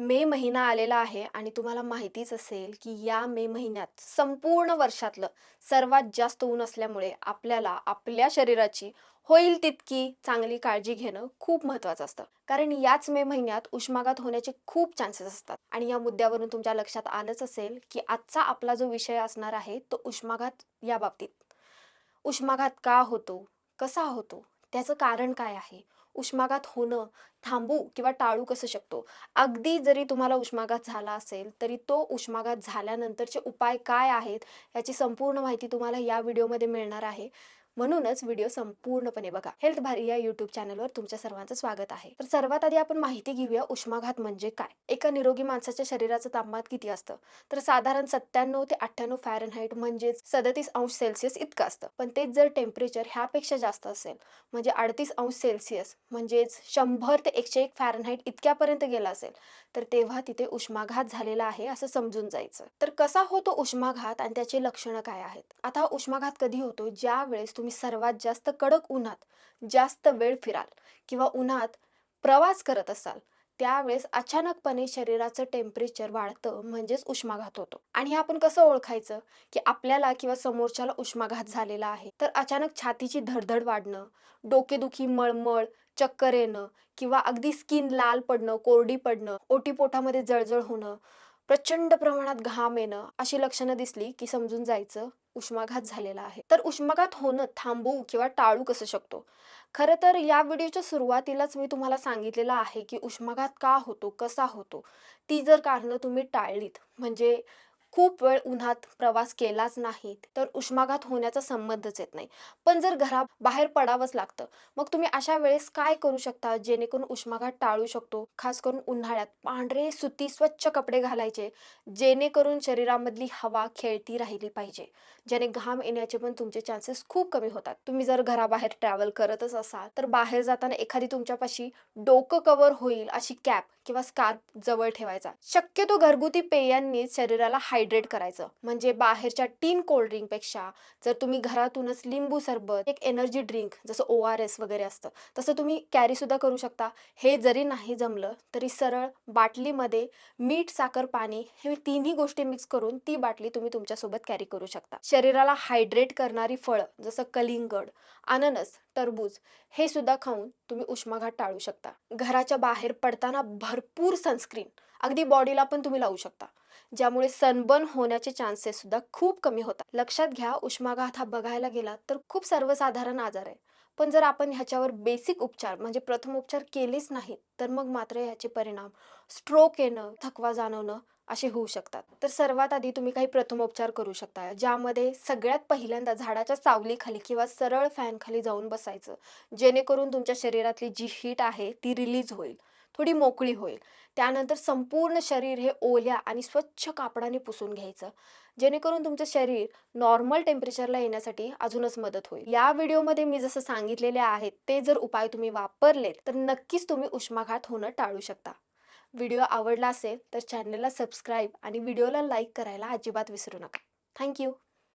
मे महिना आलेला आहे आणि तुम्हाला माहितीच असेल की या मे महिन्यात संपूर्ण वर्षातलं सर्वात जास्त ऊन असल्यामुळे आपल्याला आपल्या शरीराची होईल तितकी चांगली काळजी घेणं खूप महत्त्वाचं असतं. कारण याच मे महिन्यात उष्माघात होण्याचे खूप चान्सेस असतात. आणि या मुद्द्यावरून तुमच्या लक्षात आलंच असेल की आजचा आपला जो विषय असणार आहे तो उष्माघात या बाबतीत. उष्माघात का होतो? कसा होतो? त्याचं कारण काय आहे? उष्माघात होणं थांबू किंवा टाळू कसं शकतो? अगदी जरी तुम्हाला उष्माघात झाला असेल तरी तो उष्माघात झाल्यानंतरचे उपाय काय आहेत? याची संपूर्ण माहिती तुम्हाला या व्हिडिओमध्ये मिळणार आहे. म्हणूनच व्हिडिओ संपूर्णपणे बघा. हेल्थ भारी या युट्यूब चॅनलवर तुमच्या सर्वांचं स्वागत आहे. तर सर्वात आधी आपण माहिती घेऊया उष्माघात म्हणजे काय? एका निरोगी माणसाच्या शरीराचं तापमान किती असतं? तर साधारण सत्त्याण्णव ते अठ्ठ्याण्णव फॅरनहाईट म्हणजेच सदतीस अंश सेल्सिअस इतकं असतं. पण तेच जर टेम्परेचर ह्यापेक्षा जास्त असेल म्हणजे अडतीस अंश सेल्सिअस म्हणजेच शंभर ते एकशे एक फॅरनहाईट इतक्यापर्यंत गेला असेल तर तेव्हा तिथे उष्माघात झालेला आहे असं समजून जायचं. तर कसा होतो उष्माघात आणि त्याचे लक्षणं काय आहेत? आता उष्माघात कधी होतो? ज्या वेळेस तुम्ही सर्वात जास्त कडक उन्हात जास्त वेळ फिराल किंवा उन्हात प्रवास करत असाल त्यावेळेस अचानकपणे शरीराचं टेम्परेचर वाढतं म्हणजेच उष्माघात होतो. आणि हे आपण कसं ओळखायचं? की आपल्याला किंवा समोरच्याला उष्माघात झालेला आहे. तर अचानक छातीची धडधड वाढणं डोकेदुखी मळमळ चक्कर येणं किंवा अगदी स्किन लाल पडणं कोरडी पडणं ओटीपोटामध्ये जळजळ होणं प्रचंड प्रमाणात घाम येणं अशी लक्षणं दिसली की समजून जायचं उष्माघात झालेला आहे. तर उष्माघात होणं थांबवू किंवा टाळू कसं शकतो? खरं तर या व्हिडिओच्या सुरुवातीलाच मी तुम्हाला सांगितलेलं आहे की उष्माघात का होतो कसा होतो? ती जर कारणं तुम्ही टाळलीत म्हणजे खूप वेळ उन्हात प्रवास केलाच नाही तर उष्माघात होण्याचा संबंधच येत नाही. पण जर घरा बाहेर पडावंच लागतं मग तुम्ही अशा वेळेस काय करू शकता जेणेकरून उष्माघात टाळू शकतो? खास करून उन्हाळ्यात पांढरे सुती स्वच्छ कपडे घालायचे जेणेकरून शरीरामधली हवा खेळती राहिली पाहिजे. ज्याने घाम येण्याचे पण तुमचे चान्सेस खूप कमी होतात. तुम्ही जर घराबाहेर ट्रॅव्हल करतच असाल तर बाहेर जाताना एखादी तुमच्यापाशी डोकं कव्हर होईल अशी कॅप किंवा स्कार्फ जवळ ठेवायचा. शक्यतो घरगुती पेयांनीच शरीराला हाय हायड्रेट करायचं. म्हणजे बाहेरच्या टीन कोल्ड ड्रिंकपेक्षा जर तुम्ही घरातूनच लिंबू सरबत एक एनर्जी ड्रिंक जसं ओ आर एस वगैरे असतं तसं तुम्ही कॅरी सुद्धा करू शकता. हे जरी नाही जमलं तरी सरळ बाटलीमध्ये मीठ साखर पाणी हे तिन्ही गोष्टी मिक्स करून ती बाटली तुम्ही तुमच्यासोबत कॅरी करू शकता. शरीराला हायड्रेट करणारी फळं जसं कलिंगड अननस टरबूज हे सुद्धा खाऊन तुम्ही उष्माघात टाळू शकता. घराच्या बाहेर पडताना भरपूर सनस्क्रीन अगदी बॉडीला पण तुम्ही लावू शकता. ज्यामुळे सनबर्न होण्याचे चान्सेस सुद्धा खूप कमी होतात. लक्षात घ्या उष्माघात हा बघायला गेला तर खूप सर्वसाधारण आजार आहे. पण जर आपण ह्याच्यावर बेसिक उपचार म्हणजे प्रथम उपचार केलेच नाहीत तर मग मात्र ह्याचे परिणाम स्ट्रोक येणं थकवा जाणवणं असे होऊ शकतात. तर सर्वात आधी तुम्ही काही प्रथमोपचार करू शकता ज्यामध्ये सगळ्यात पहिल्यांदा झाडाच्या सावलीखाली किंवा सरळ फॅनखाली जाऊन बसायचं. जेणेकरून तुमच्या शरीरातली जी हीट आहे ती रिलीज होईल थोडी मोकळी होईल. त्यानंतर संपूर्ण शरीर हे ओल्या आणि स्वच्छ कापडाने पुसून घ्यायचं. जेणेकरून तुमचं शरीर नॉर्मल टेम्परेचरला येण्यासाठी अजूनच मदत होईल. या व्हिडिओमध्ये मी जसं सांगितलेले आहेत ते जर उपाय तुम्ही वापरलेत तर नक्कीच तुम्ही उष्माघात होणं टाळू शकता. व्हिडिओ आवडला असेल तर चॅनलला सबस्क्राईब आणि व्हिडिओला लाईक करायला अजिबात विसरू नका. थँक्यू